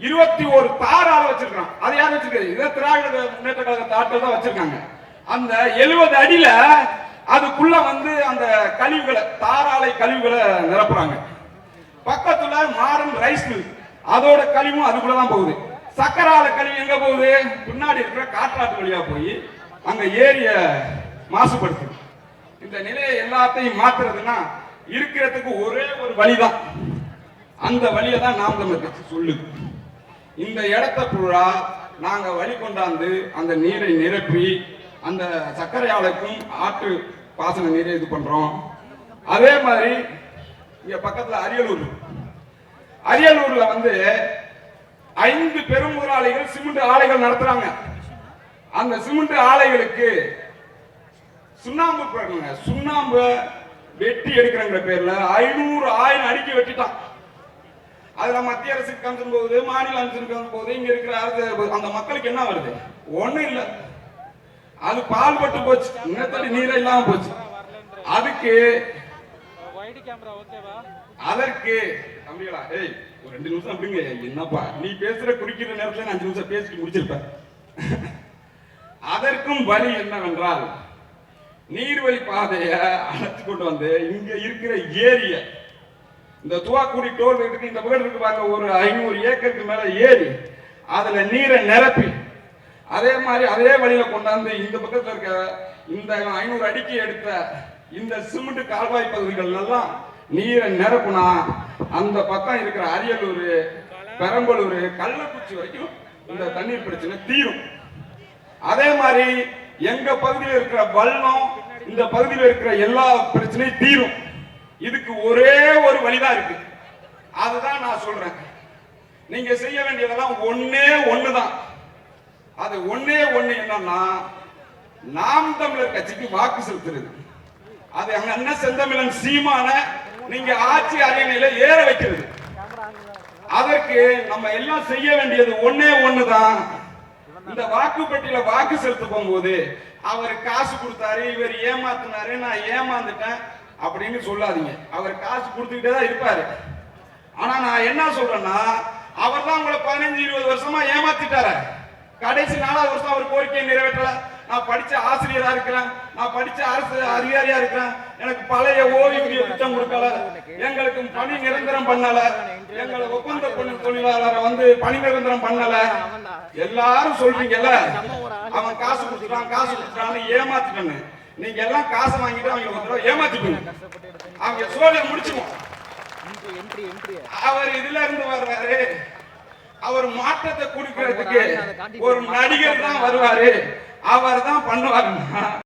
இருபத்தி ஒரு தாரால வச்சிருக்கான் அது யார் வச்சிருக்காரு இதை திராவிட முன்னேற்ற கழக ஆட்கள் தான் வச்சிருக்காங்க. அந்த எழுபது அடியில அதுக்குள்ள வந்து அந்த கழிவுகளை தாராலை கழிவுகளை நிரப்புறாங்க. பக்கத்துல மாடர்ன் ரைஸ் மில். அதோட கழிவும் அதுக்குள்ளதான் போகுது. சக்கரால கழிவு எங்க போகுது? பின்னாடி இருக்கிற காற்றாட்டு வழியா போய் அங்க ஏரிய மாசுபடுத்துது. இந்த நிலையை எல்லாத்தையும் மாத்துறதுன்னா இருக்கிறதுக்கு ஒரே ஒரு வழிதான். அந்த வழியை தான் நாம் தமிழர் கட்சி சொல்லுது. இந்த இடத்த புழா நாங்கள் வழி கொண்டாந்து அந்த நீரை நிரப்பி அந்த சர்க்கரை ஆலைக்கும் ஆட்டு பாசன நீரை இது பண்ணுறோம் அதே மாதிரி இங்கே பக்கத்தில் அரியலூர் அரியலூரில் வந்து ஐந்து பெரும் முதலாளிகள் சிமெண்ட் ஆலைகள் நடத்துறாங்க. அந்த சிமெண்ட் ஆலைகளுக்கு சுண்ணாம்பு சுண்ணாம்பு வெட்டி எடுக்கிறங்கிற பேர்ல ஐநூறு ஆயிரம் அடிக்கி வெட்டிட்டான். அதுல மத்திய அரசுக்கு கமிஷன் போகுது மாநில அரசுக்கு கமிஷன் போகுது இங்க இருக்கிற அரசு அந்த மக்களுக்கு என்ன வருது? ஒண்ணும் இல்ல. அது பால் பட்டு போச்சு. இன்னத்தடி நீரே இல்லாம போச்சு. அதுக்கு ஓகேவா அதற்கு தம்பிகளா ஏய் ஒரு ரெண்டு நிமிஷம் அப்படிங்க என்னப்பா நீ பேசுற குடிக்கிற நேரத்துல நான் அஞ்சு நிமிஷம் பேசிட்டு முடிச்சிருப்பேன். அதற்கும் வழி என்னவென்றால் நீர்வழி பாதையை அழைத்து கொண்டு வந்து இங்க இருக்கிற ஏரிய இந்த துவாக்குடி டோல் இருக்கு இந்த பக்கம் இருக்கு பாருங்க ஒரு ஐநூறு ஏக்கருக்கு மேல ஏறி அதுல நீரை நிரப்பி அதே மாதிரி அதே வழியில கொண்டாந்து இந்த பக்கத்துல இருக்க இந்த ஐநூறு அடிக்கு எடுத்த இந்த சிமெண்ட் கால்வாய் பகுதிகள் எல்லாம் நீரை நிரப்புனா அந்த பக்கம் இருக்கிற அரியலூர் பெரம்பலூர் கள்ளக்குறிச்சி வரைக்கும் இந்த தண்ணீர் பிரச்சனை தீரும். அதே மாதிரி எங்க பகுதியில் இருக்கிற வல்லம் இந்த பகுதியில் இருக்கிற எல்லா பிரச்சனையும் தீரும். இதுக்கு ஒரே வழிதான் இருக்கு. அதுதான் நான் சொல்றேன். நீங்க செய்ய வேண்டியதெல்லாம் ஒன்னே ஒண்ணுதான். அது ஒண்ணே ஒண்ணு என்னன்னா நாம் தமிழர் கட்சிக்கு வாக்கு செலுத்துறது. அது அங்க அண்ணன் செந்தமிழன் சீமான நீங்க ஆட்சி அரியணையில ஏற வைக்கிறது. அதற்கு நம்ம எல்லாம் செய்ய வேண்டியது ஒண்ணே ஒண்ணுதான். இந்த வாக்குப்பட்டியில வாக்கு செலுத்த போகும்போது அவர் காசு கொடுத்தாரு இவர் ஏமாத்தினாரு நான் ஏமாந்துட்டேன் அப்படின்னு சொல்லாதீங்க. அவர் காசு கொடுத்துக்கிட்டே தான் இருப்பாரு. ஆனா நான் என்ன சொல்றேன்னா அவர் தான் உங்களை பதினஞ்சு இருபது வருஷமா ஏமாத்திட்டாரு. கடைசி நாலாவது வருஷம் அவர் கோரிக்கையை நிறைவேற்றல. நான் படிச்ச ஆசிரியரா இருக்கிறேன். நான் படிச்ச அரசு அதிகாரியா இருக்கிறேன். எனக்கு பழைய ஓய்வூதிய திட்டம் கொடுக்கல. எங்களுக்கு பணி நிரந்தரம் பண்ணல. எங்களை ஒப்பந்த தொழிலாளரை வந்து பணி நிரந்தரம் பண்ணல. எல்லாரும் சொல்றீங்கல்ல? அவன் காசு கொடுத்துட்டான் காசு கொடுத்துட்டான்னு ஏமாத்திட்டான்னு. நீங்க எல்லாம் காசை வாங்கிட்டு அவங்க ஒரு தடவை அவங்க என்ட்ரி என்ட்ரி அவர் இதுல இருந்து வர்றாரு அவர் மாற்றத்தை கொடுக்கிறதுக்கு ஒரு நடிகர் தான் வருவாரு. அவர் தான் பண்ணுவாருன்னா